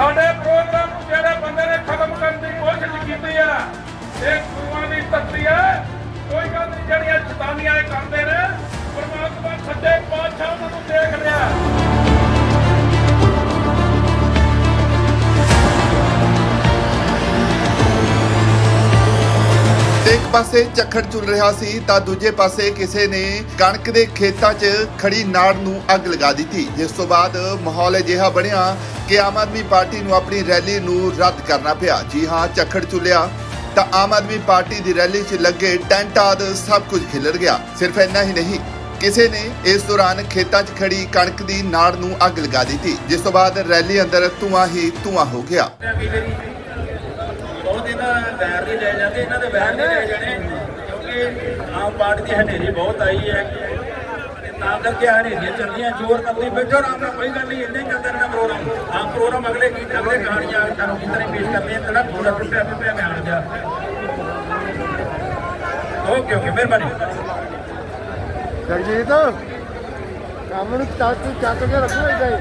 ਸਾਡੇ ਪ੍ਰੋਗਰਾਮ ਨੂੰ ਜਿਹੜੇ ਬੰਦੇ ਨੇ ਖਤਮ ਕਰਨ ਦੀ ਕੋਸ਼ਿਸ਼ ਕੀਤੀ ਹੈ ਇਹ ਗੁਰੂਆਂ ਦੀ ਤੱਤੀ ਹੈ ਕੋਈ ਗੱਲ ਨਹੀਂ, ਜਿਹੜੀਆਂ ਸ਼ੈਤਾਨੀਆਂ ਇਹ ਕਰਦੇ ਨੇ ਪਾਸੇ ਝੱਖੜ ਚੁੱਲ ਰਿਹਾ ਸੀ ਤਾਂ ਦੂਜੇ ਪਾਸੇ ਕਿਸੇ ਨੇ ਕਣਕ ਦੇ ਖੇਤਾਂ 'ਚ ਖੜੀ ਨਾੜ ਨੂੰ ਅੱਗ ਲਗਾ ਦਿੱਤੀ। ਜਿਸ ਤੋਂ ਬਾਅਦ ਮਾਹੌਲ ਅਜਿਹਾ ਬਣਿਆ ਕਿ ਆਮ ਆਦਮੀ ਪਾਰਟੀ ਨੂੰ ਆਪਣੀ ਰੈਲੀ ਨੂੰ ਰੱਦ ਕਰਨਾ ਪਿਆ। ਜੀ ਹਾਂ, ਝੱਖੜ ਚੁੱਲਿਆ ਤਾਂ ਆਮ ਆਦਮੀ ਪਾਰਟੀ ਦੀ ਰੈਲੀ 'ਚ ਲੱਗੇ ਟੈਂਟ ਆਦਿ ਸਭ ਕੁਝ ਖਿਲਰ ਗਿਆ। ਸਿਰਫ ਇੰਨਾ ਹੀ ਨਹੀਂ, ਕਿਸੇ ਨੇ ਇਸ ਦੌਰਾਨ ਖੇਤਾਂ 'ਚ ਖੜੀ ਕਣਕ ਦੀ ਨਾੜ ਨੂੰ ਅੱਗ ਲਗਾ ਦਿੱਤੀ। ਜਿਸ ਤੋਂ ਬਾਅਦ ਰੈਲੀ ਅੰਦਰ ਧੂਆਂ ਹੀ ਧੂਆਂ ਹੋ ਗਿਆ। ਵੈਰ ਨਹੀਂ ਲੈ ਜਾਂਦੇ ਇਹਨਾਂ ਦੇ ਵੈਰ ਨਹੀਂ ਲੈ ਜਾਣੇ ਕਿਉਂਕਿ ਆਮ ਪਾਰਟੀ ਦੀ ਹਨੇਰੀ ਬਹੁਤ ਆਈ ਹੈ। ਤੇ ਤਾਂ ਕਰਕੇ ਹਨੇਰੀਆਂ ਚੱਲਦੀਆਂ ਜ਼ੋਰ ਕਰਦੀ ਬੈਠੋ ਆਰਾਮ ਨਾਲ ਕੋਈ ਗੱਲ ਨਹੀਂ ਇੰਨੇ ਚੱਲਦਾ ਰਹਿਣਾ ਪ੍ਰੋਗਰਾਮ। ਆਮ ਪ੍ਰੋਗਰਾਮ ਅਗਲੇ ਗੀਤ ਅਗਲੇ ਕਹਾਣੀਆਂ ਸਾਨੂੰ ਕਿਸ ਤਰ੍ਹਾਂ ਪੇਸ਼ ਕਰਨੀ ਹੈ ਕਿਹੜਾ ਪੂਰਾ ਟੁੱਟਿਆ ਟੁੱਟਿਆ ਬਿਆਨ ਜਾ ਓਕੇ ਓਕੇ ਮਿਹਰਬਾਨੀ। ਜਗਜੀਤ ਕੰਮ ਨੂੰ ਚੱਕ ਚੱਕ ਕੇ ਰੱਖੋ ਇਦਾਂ ਹੀ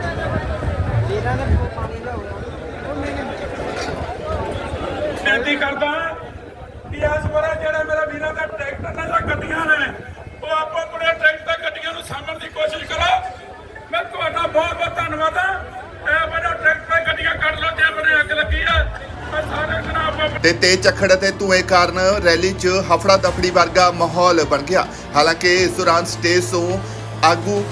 ਬੇਨਤੀ ਕਰਦਾ ਕਿ ਇਸ ਵਾਰ ਜਿਹੜੇ ਮੇਰੇ ਵੀਰਾਂ ਦਾ ਟਰੈਕਟਰ ਨੇ ਜਾਂ ਗੱਡੀਆਂ ਨੇ, ਉਹ ਆਪੋ ਆਪਣੇ ਟਰੈਕਟਰ ਗੱਡੀਆਂ ਨੂੰ ਸਾਂਭਣ ਦੀ ਕੋਸ਼ਿਸ਼ ਕਰੋ। ਮੈਂ ਤੁਹਾਡਾ ਬਹੁਤ ਬਹੁਤ ਧੰਨਵਾਦ ਆ। ਇਹ ਬੜਾ ਟਰੈਕਟਰ ਗੱਡੀਆਂ ਕੱਢ ਲਓ, ਜੇ ਬੜੇ ਅੱਗ ਲੱਗੀ ਆ, ਤੇ ਤੇਜ਼ ਝੱਖੜ ਅਤੇ ਧੂਏ ਕਾਰਨ ਰੈਲੀ 'ਚ ਹਫੜਾ ਦਫੜੀ ਵਰਗਾ ਮਾਹੌਲ ਬਣ ਗਿਆ। ਹਾਲਾਂਕਿ ਇਸ ਦੌਰਾਨ ਸਟੇਜ ਤੋਂ ਆਗੂ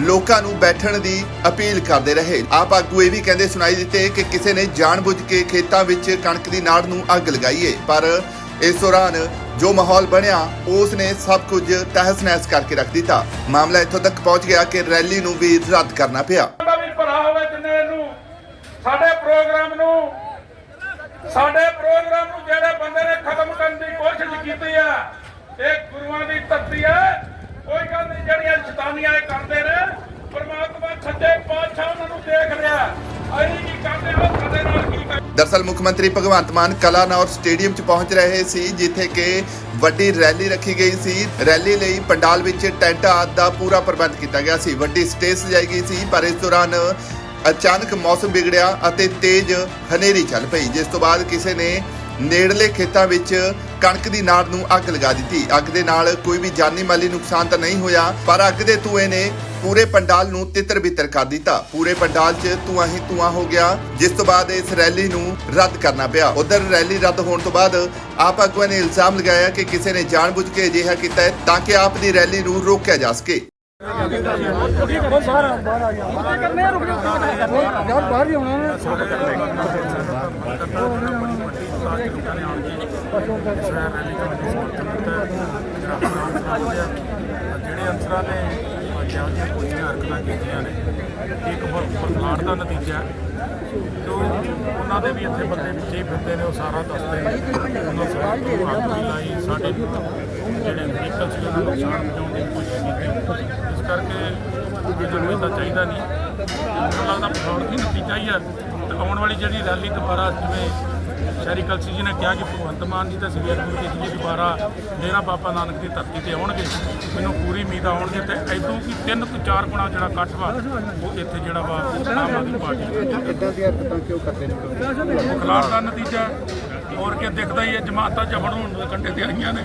ਲੋਕਾਂ ਨੂੰ ਬੈਠਣ ਦੀ ਅਪੀਲ ਕਰਦੇ ਰਹੇ। ਆਪ ਆਗੂ ਇਹ ਵੀ ਕਹਿੰਦੇ ਸੁਣਾਈ ਦਿੱਤੇ ਕਿ ਕਿਸੇ ਨੇ ਜਾਣਬੁੱਝ ਕੇ ਖੇਤਾਂ ਵਿੱਚ ਕਣਕ ਦੀ ਨਾੜ ਨੂੰ ਅੱਗ ਲਗਾਈ ਹੈ ਪਰ ਇਸ ਦੌਰਾਨ ਜੋ ਮਾਹੌਲ ਬਣਿਆ, ਉਸ ਨੇ ਸਭ ਕੁਝ ਤਹਿਸ-ਨਹਿਸ ਕਰਕੇ ਰੱਖ ਦਿੱਤਾ। ਮਾਮਲਾ ਇੱਥੋਂ ਤੱਕ ਪਹੁੰਚ ਗਿਆ ਕਿ ਰੈਲੀ ਨੂੰ ਵੀ ਰੱਦ ਕਰਨਾ ਪਿਆ। ਦਾ ਵੀ ਭਰਾ ਹੋਵੇ ਜਿੰਨੇ ਇਹਨੂੰ ਸਾਡੇ ਪ੍ਰੋਗਰਾਮ ਨੂੰ, ਸਾਡੇ ਪ੍ਰੋਗਰਾਮ ਨੂੰ ਜਿਹੜੇ ਬੰਦੇ ਨੇ ਖਤਮ ਕਰਨ ਦੀ ਕੋਸ਼ਿਸ਼ ਕੀਤੀ ਆ, ਇਹ ਗੁਰੂਆਂ ਦੀ ਧਰਤੀ ਹੈ ਕੋਈ ਗੱਲ ਨਹੀਂ, ਜਿਹੜੀਆਂ ਸ਼ੈਤਾਨੀਆਂ ਇਹ ਕਰਦੇ ਨੇ, ਪਰਮਾਤਮਾ ਸੱਚੇ ਪਾਤਸ਼ਾਹ ਉਹਨਾਂ ਨੂੰ ਦੇਖ ਰਿਹਾ। ਅਸੀਂ ਕੀ ਕਰਦੇ ਹੋ, ਸਾਡੇ ਨਾਲ ਕੀ ਕਰ ਦਰਸਲ ਮੁੱਖ ਮੰਤਰੀ ਭਗਵੰਤ ਮਾਨ ਕਲਾਨੌਰ ਸਟੇਡੀਅਮ 'ਚ ਪਹੁੰਚ ਰਹੇ ਸੀ, ਜਿੱਥੇ ਕਿ ਵੱਡੀ ਰੈਲੀ ਰੱਖੀ ਗਈ ਸੀ। ਰੈਲੀ ਲਈ ਪੰਡਾਲ ਵਿੱਚ ਟੈਂਟ ਆਦਿ ਦਾ ਪੂਰਾ ਪ੍ਰਬੰਧ ਕੀਤਾ ਗਿਆ ਸੀ। ਵੱਡੀ ਸਟੇਜ ਸਜਾਈ ਗਈ ਸੀ, ਪਰ ਇਸ ਦੌਰਾਨ ਅਚਾਨਕ ਮੌਸਮ ਵਿਗੜਿਆ ਅਤੇ ਤੇਜ਼ ਹਨੇਰੀ ਚੱਲ ਪਈ, ਜਿਸ ਤੋਂ ਬਾਅਦ ਕਿਸੇ ਨੇ ਨੇੜਲੇ ਖੇਤਾਂ ਵਿੱਚ ਕਣਕ ਦੀ ਨਾੜ ਨੂੰ ਅੱਗ ਲਗਾ ਦਿੱਤੀ। ਅੱਗ ਦੇ ਨਾਲ ਕੋਈ ਵੀ ਜਾਨੀ ਮਾਲੀ ਨੁਕਸਾਨ ਤਾਂ ਨਹੀਂ ਹੋਇਆ, ਪਰ ਅੱਗ ਦੇ ਧੂਏ ਨੇ ਪੂਰੇ ਪੰਡਾਲ ਨੂੰ ਤਿੱਤਰ ਬਿੱਤਰ ਕਰ ਦਿੱਤਾ। ਪੂਰੇ ਪੰਡਾਲ 'ਚ ਧੂਆਂ ਹੀ ਧੂਆਂ ਹੋ ਗਿਆ, ਜਿਸ ਤੋਂ ਬਾਅਦ ਇਸ ਰੈਲੀ ਨੂੰ ਰੱਦ ਕਰਨਾ ਪਿਆ। ਉਧਰ ਰੈਲੀ ਰੱਦ ਹੋਣ ਤੋਂ ਬਾਅਦ ਆਪ ਆਗੂਆਂ ਨੇ ਇਲਜ਼ਾਮ ਲਗਾਇਆ ਕਿ ਕਿਸੇ ਨੇ ਜਾਣਬੁੱਝ ਕੇ ਅਜਿਹਾ ਕੀਤਾ ਹੈ ਤਾਂ ਕਿ ਆਪ ਦੀ ਰੈਲੀ ਨੂੰ ਰੋਕਿਆ ਜਾ ਸਕੇ। ਬਾਹਰ ਬਾਹਰ ਆ ਗਿਆ ਬਾਹਰ ਕਰਨੇ ਰੁਕ ਜਾ ਸਮਰਥਨ ਦਿੱਤਾ ਹੀ ਆਉਣਾ ਨਾ ਜਿਹੜੇ ਅਨਸਰਾਂ ਨੇ ਜਿਹੋ ਜਿਹੀਆਂ ਕੁੜੀਆਂ ਹਰਕਤਾਂ ਕੀਤੀਆਂ ਨੇ ਇੱਕ ਬਰਖਲਾੜ ਦਾ ਨਤੀਜਾ ਹੈ। ਜੋ ਉਹਨਾਂ ਦੇ ਵੀ ਇੱਥੇ ਬੰਦੇ ਵਿੱਚੇ ਹੀ ਫਿਰਦੇ ਨੇ ਉਹ ਸਾਰਾ ਦੱਸਦੇ ਨੇ ਉਹਨਾਂ ਸਾਰੇ ਨੂੰ ਅੱਗ ਲਾਈ ਸਾਡੇ ਜਿਹੜੇ ਵਹੀਕਲ ਸੀ ਉਹਨਾਂ ਨੂੰ ਨੁਕਸਾਨ ਪਹੁੰਚਾਉਣ ਦੀ ਕੋਸ਼ਿਸ਼ ਕੀਤੀ ਇਸ ਕਰਕੇ ਇਹ ਜੋ ਤਾਂ ਚਾਹੀਦਾ ਨਹੀਂ ਮੈਨੂੰ ਲੱਗਦਾ ਪਠਾਉਣ ਦੀ ਨਤੀਜਾ ਹੀ ਹੈ ਤੇ ਆਉਣ ਵਾਲੀ ਜਿਹੜੀ ਰੈਲੀ ਦੁਬਾਰਾ ਜਿਵੇਂ ਸ਼ਹਿਰੀ ਕਲਸੀ ਜੀ ਨੇ ਕਿਹਾ ਕਿ ਭਗਵੰਤ ਮਾਨ ਜੀ ਤੇ ਸ੍ਰੀ ਅਕਾਲ ਜੀ ਜੀ ਦੁਬਾਰਾ ਡੇਰਾ ਬਾਬਾ ਨਾਨਕ ਦੀ ਧਰਤੀ ਤੇ ਆਉਣਗੇ। ਮੈਨੂੰ ਪੂਰੀ ਉਮੀਦ ਆਉਣਗੇ ਤੇ ਐਦੋਂ ਕੀ ਤਿੰਨ ਤੋਂ ਚਾਰ ਗੁਣਾ ਜਿਹੜਾ ਇਕੱਠ ਵਾ ਉਹ ਇੱਥੇ ਜਿਹੜਾ ਵਾ ਆਮ ਆਦਮੀ ਪਾਰਟੀ ਇਦਾਂ ਦੀ ਹਰਕਤਾਂ ਕਿਉਂ ਕਰਦੇ ਨੇ ਖਿਲਾਫ ਦਾ ਨਤੀਜਾ ਹੋਰ ਕੀ ਦਿਖਦਾ ਹੀ ਹੈ ਜਮਾਤਾਂ ਜਬੜ ਹੋਣ ਦੇ ਕੰਢੇ ਤੇ ਆਈਆਂ ਨੇ।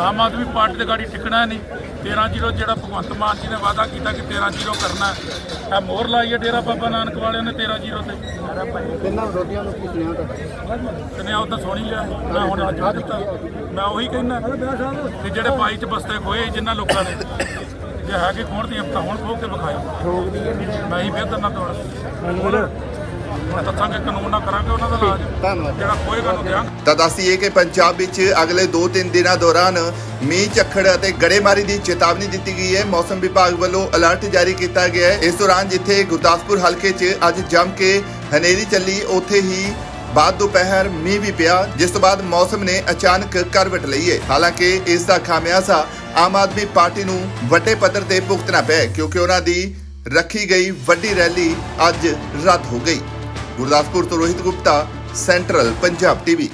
ਆਮ ਆਦਮੀ ਪਾਰਟੀ ਦੇ ਗਾੜੀ ਟਿਕਣਾ ਨਹੀਂ। 13 ਜ਼ੀਰੋ ਜਿਹੜਾ ਭਗਵੰਤ ਮਾਨ ਜੀ ਨੇ ਵਾਅਦਾ ਕੀਤਾ ਕਿ 13 ਜ਼ੀਰੋ ਕਰਨਾ ਹੈ ਮੋਹਰ ਲਾਈ ਹੈ ਡੇਰਾ ਬਾਬਾ ਨਾਨਕ ਵਾਲਿਆਂ ਨੇ 13 ਜ਼ੀਰੋ ਤੇ। ਤਿੰਨਾਂ ਵਿਰੋਧੀਆਂ ਨੂੰ ਕੀ ਸੁਣਿਆ ਤੁਹਾਡਾ? ਕਨਿਆ ਉਹ ਤਾਂ ਸੁਣੀ ਲਿਆ ਮੈਂ ਹੁਣ ਅੱਜ ਦਿੱਤਾ। ਮੈਂ ਉਹੀ ਕਹਿਣਾ ਕਿ ਜਿਹੜੇ ਬਾਈ ਚ ਬਸਤੇ ਖੋਏ ਜਿਨ੍ਹਾਂ ਲੋਕਾਂ ਨੇ ਜੇ ਹੈਗੇ ਖੋਣ ਦੀਆਂ ਤਾਂ ਹੁਣ ਖੋ ਕੇ ਵਿਖਾਇਓ। ਮੈਂ ਹੀ ਬਿਹਤਰ ਨਾ ਤੋੜ। ਹੁਣ ਦੱਸਾਂਗੇ ਕਾਨੂੰਨ ਨਾ ਕਰਾਂਗੇ ਉਹਨਾਂ ਦਾ ਇਲਾਜ। ਧੰਨਵਾਦ। ਜਿਹੜਾ ਖੋਏਗਾ ਨੂੰ ਦਿਆਂਗੇ ਤਾਂ ਦੱਸੀਏ ਕਿ ਪੰਜਾਬ ਵਿੱਚ ਅਗਲੇ 2-3 ਦਿਨਾਂ ਦੌਰਾਨ ਮੀਂਹ ਝੱਖੜ ਅਤੇ ਗੜੇਮਾਰੀ ਦੀ ਚੇਤਾਵਨੀ ਦਿੱਤੀ ਗਈ ਹੈ। ਮੌਸਮ ਵਿਭਾਗ ਵੱਲੋਂ ਅਲਰਟ ਜਾਰੀ ਕੀਤਾ ਗਿਆ ਹੈ। ਇਸ ਦੌਰਾਨ ਜਿੱਥੇ ਗੁਰਦਾਸਪੁਰ ਹਲਕੇ 'ਚ ਅੱਜ ਜੰਮ ਕੇ ਹਨੇਰੀ ਚੱਲੀ ਉੱਥੇ ਹੀ ਬਾਅਦ ਦੁਪਹਿਰ ਮੀਂਹ ਵੀ ਪਿਆ ਜਿਸ ਤੋਂ ਬਾਅਦ ਮੌਸਮ ਨੇ ਅਚਾਨਕ ਕਰਵਟ ਲਈ ਹੈ। ਹਾਲਾਂਕਿ ਇਸ ਦਾ ਖਾਮਿਆਜ਼ਾ ਆਮ ਆਦਮੀ ਪਾਰਟੀ ਨੂੰ ਵੱਡੇ ਪੱਧਰ ਤੇ ਭੁਗਤਣਾ ਪਿਆ ਕਿਉਂਕਿ ਉਹਨਾਂ ਦੀ ਰੱਖੀ ਗਈ ਵੱਡੀ ਰੈਲੀ ਅੱਜ ਰੱਦ ਹੋ ਗਈ। ਗੁਰਦਾਸਪੁਰ ਤੋਂ ਰੋਹਿਤ ਗੁਪਤਾ ਸੈਂਟਰਲ ਪੰਜਾਬ ਟੀਵੀ।